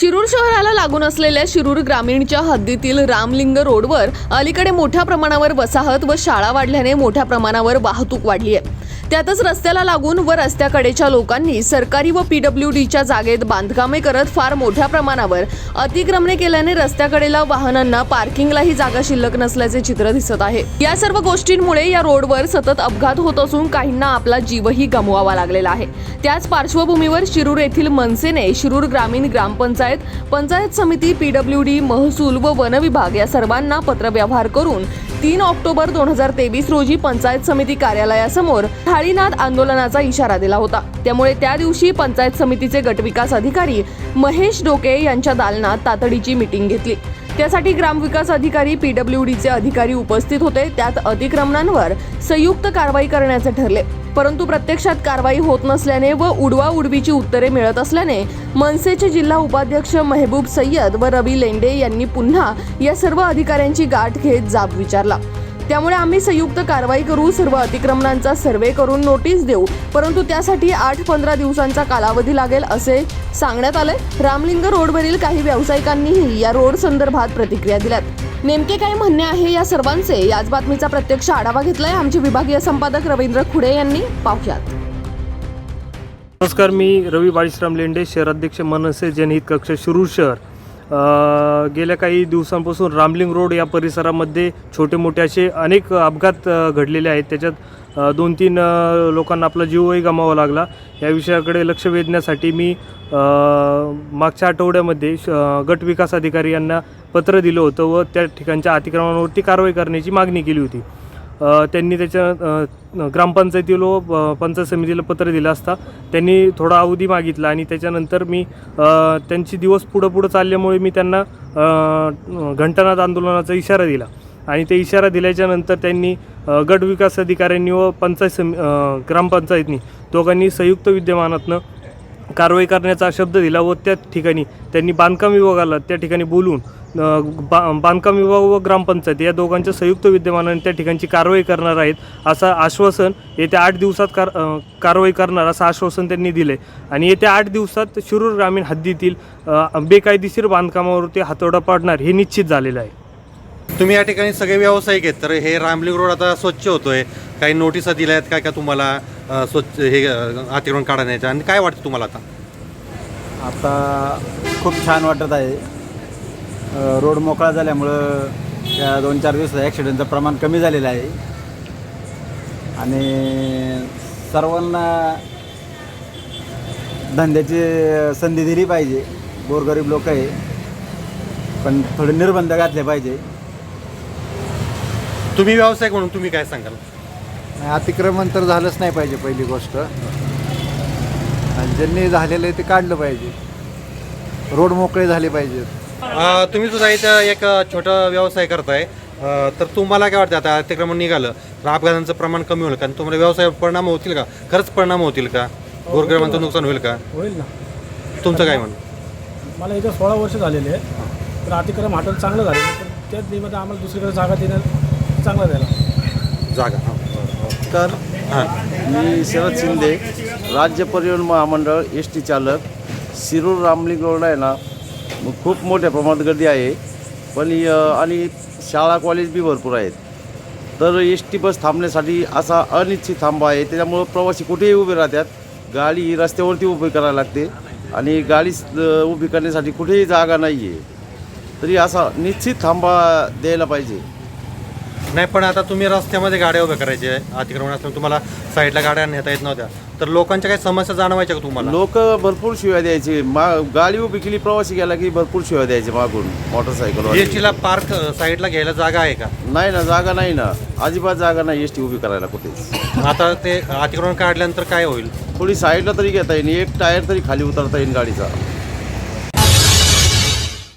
शिरूर शहराला लागून असलेल्या शिरूर ग्रामीणच्या हद्दीतील रामलिंग रोडवर अलीकडे मोठ्या प्रमाणावर वसाहत व शाळा वाढल्याने मोठ्या प्रमाणावर वाहतूक वाढली आहे. त्यातच रस्त्याला लागून व रस्त्याकडेच्या लोकांनी सरकारी व पीडब्ल्यू डीच्या जागेत बांधकामे करत फार मोठ्या प्रमाणावर अतिक्रमणे केल्याने रस्त्याकडेला वाहनांना पार्किंगलाही जागा शिल्लक नसल्याचे चित्र दिसत आहे. या सर्व गोष्टींमुळे या रोडवर सतत अपघात होत असून काहींना आपला जीवही गमवावा लागलेला आहे. त्याच पार्श्वभूमीवर शिरूर येथील मनसेने शिरूर ग्रामीण ग्रामपंचायत पंचायत समिती पीडब्ल्यू डी महसूल व वन विभाग या सर्वांना पत्रव्यवहार करून तीन ऑक्टोबर दोन हजार तेवीस रोजी पंचायत समिती कार्यालयासमोर थाळीनाद आंदोलनाचा इशारा दिला होता. त्यामुळे त्या दिवशी पंचायत समितीचे गटविकास अधिकारी महेश डोके यांच्या दालनात तातडीची मिटिंग घेतली. त्यासाठी ग्रामविकास अधिकारी पीडब्ल्यू डीचे अधिकारी उपस्थित होते. त्यात अतिक्रमणांवर संयुक्त कारवाई करण्याचे ठरले. परंतु प्रत्यक्षात कारवाई होत नसल्याने व उडवा उडवीची उत्तरे मिळत असल्याने मनसेचे जिल्हा उपाध्यक्ष मेहबूब सय्यद व रवी लेंडे यांनी पुन्हा या सर्व अधिकाऱ्यांची गाठ घेत जाब विचारला. त्यामुळे आम्ही संयुक्त कारवाई करू सर्व अतिक्रमणांचा सर्वे करून नोटीस देऊ. परंतु त्यासाठी आठ पंधरा दिवसांचा कालावधी लागेल असे सांगण्यात आले रामलिंग रोडवरील काही व्यावसायिकांनीही या रोड संदर्भात प्रतिक्रिया दिल्यात. नेमके काय म्हणणे आहे या सर्वांचे? याच बातमीचा प्रत्यक्ष आढावा घेतलाय आमचे विभागीय संपादक रवींद्र खुडे यांनी. पाहुयात. नमस्कार मी रवी बाळीश्राम लेंडे शहराध्यक्ष मनसे जनहित कक्ष शिरूर शहर. गेल्या काही दिवसांपासून रामलिंग रोड या परिसरामध्ये छोटे मोठे असे अनेक अपघात घडलेले आहेत. त्याच्यात दोन तीन लोकांना आपला जीवही गमावा लागला. या विषयाकडे लक्ष वेधण्यासाठी मी मागच्या आठवड्यामध्ये श- गट विकास अधिकारी यांना पत्र दिलं होतं व त्या ठिकाणच्या अतिक्रमणावरती कारवाई करण्याची मागणी केली होती. त्यांनी त्याच्या ग्रामपंचायतीलो ग्रामपंचायतीला व पंचायत समितीला पत्र दिलं असता. त्यांनी थोडा अवधी मागितला आणि त्याच्यानंतर मी त्यांची दिवस पुढं पुढं चालल्यामुळे मी त्यांना घंटानाद आंदोलनाचा इशारा दिला. आणि ते इशारा दिल्याच्यानंतर त्यांनी अ, गट विकास अधिकाऱ्यांनी व पंचायत सम ग्रामपंचायतनी दोघांनी संयुक्त विद्यमानातनं कारवाई करण्याचा शब्द दिला व त्या ठिकाणी त्यांनी बांधकाम विभागाला त्या ठिकाणी बोलून बा बांधकाम विभाग व ग्रामपंचायत या दोघांच्या संयुक्त विद्यमानाने त्या ठिकाणची कारवाई करणार आहेत असं आश्वासन येत्या आठ दिवसात कार कारवाई करणार असं आश्वासन त्यांनी दिले आणि येत्या आठ दिवसात शिरूर ग्रामीण हद्दीतील बेकायदेशीर बांधकामावरती हातोडा पाडणार हे निश्चित झालेलं आहे. तुम्ही या ठिकाणी सगळे व्यावसायिक आहेत तर हे रामलिंग रोड आता स्वच्छ होतोय. काही नोटिसा दिल्या आहेत काय का तुम्हाला? स्वच्छ हे अतिक्रमण काढण्याच्या आणि काय वाटतं तुम्हाला आता? आता खूप छान वाटत आहे. रोड मोकळा झाल्यामुळं त्या दोन चार दिवसात ॲक्सिडेंटचं प्रमाण कमी झालेलं आहे. आणि सर्वांना धंद्याची संधी दिली पाहिजे. गोरगरीब लोक आहे. पण थोडे निर्बंध घातले पाहिजे. तुम्ही व्यावसायिक म्हणून तुम्ही काय सांगाल? अतिक्रमण तर झालंच नाही पाहिजे पहिली गोष्ट. आणि ज्यांनी झालेलं आहे ते काढलं पाहिजे. रोड मोकळे झाले पाहिजेत. तुम्ही सुद्धा इथं एक छोटा व्यवसाय करताय. तर तुम्हाला काय वाटतं आता अतिक्रमण निघालं तर अपघातांचं प्रमाण कमी होईल का? आणि तुम्हाला व्यवसाय परिणाम होतील का? खरंच परिणाम होतील का? गोरगरिबांचं नुकसान होईल का? होईल ना. तुमचं काय म्हणणं? मला इथं सोळा वर्ष झालेले आहे तर अतिक्रम हॉटेल चांगलं झालेलं आहे. पण त्याच निमित्त आम्हाला दुसरीकडे जागा देणं चांगलं द्यायला जागा हां. तर हां मी शरद शिंदे राज्य परिवहन महामंडळ एस टी चालक शिरूर रामलिंग रोड आहे ना खूप मोठ्या प्रमाणात गर्दी आहे. पण आणि शाळा कॉलेज बी भरपूर आहेत. तर एस टी बस थांबण्यासाठी असा अनिश्चित थांबा आहे. त्याच्यामुळं प्रवासी कुठेही उभे राहतात. गाडी ही रस्त्यावरती उभी करायला लागते. आणि गाडी उभी करण्यासाठी कुठेही जागा नाही आहे तरी असा निश्चित थांबा द्यायला पाहिजे. नाही पण आता तुम्ही रस्त्यामध्ये गाड्या उभ्या करायचे अतिक्रमण असल्यामुळे तुम्हाला साईडला गाड्या नेता येत नव्हत्या. तर लोकांच्या काही समस्या जाणवायच्या का तुम्हाला? लोक भरपूर शिव्या द्यायचे. मा गाडी उभी केली प्रवासी गेला की भरपूर शिव्या द्यायचे मागून मोटरसायकल एस टीला पार्क साईडला घ्यायला जागा आहे का? नाही ना जागा नाही ना. अजिबात जागा नाही एस टी उभी करायला कुठेच. आता ते अतिक्रमण काढल्यानंतर काय होईल? थोडी साईडला तरी घेता येईल एक टायर तरी खाली उतरता येईल गाडीचा.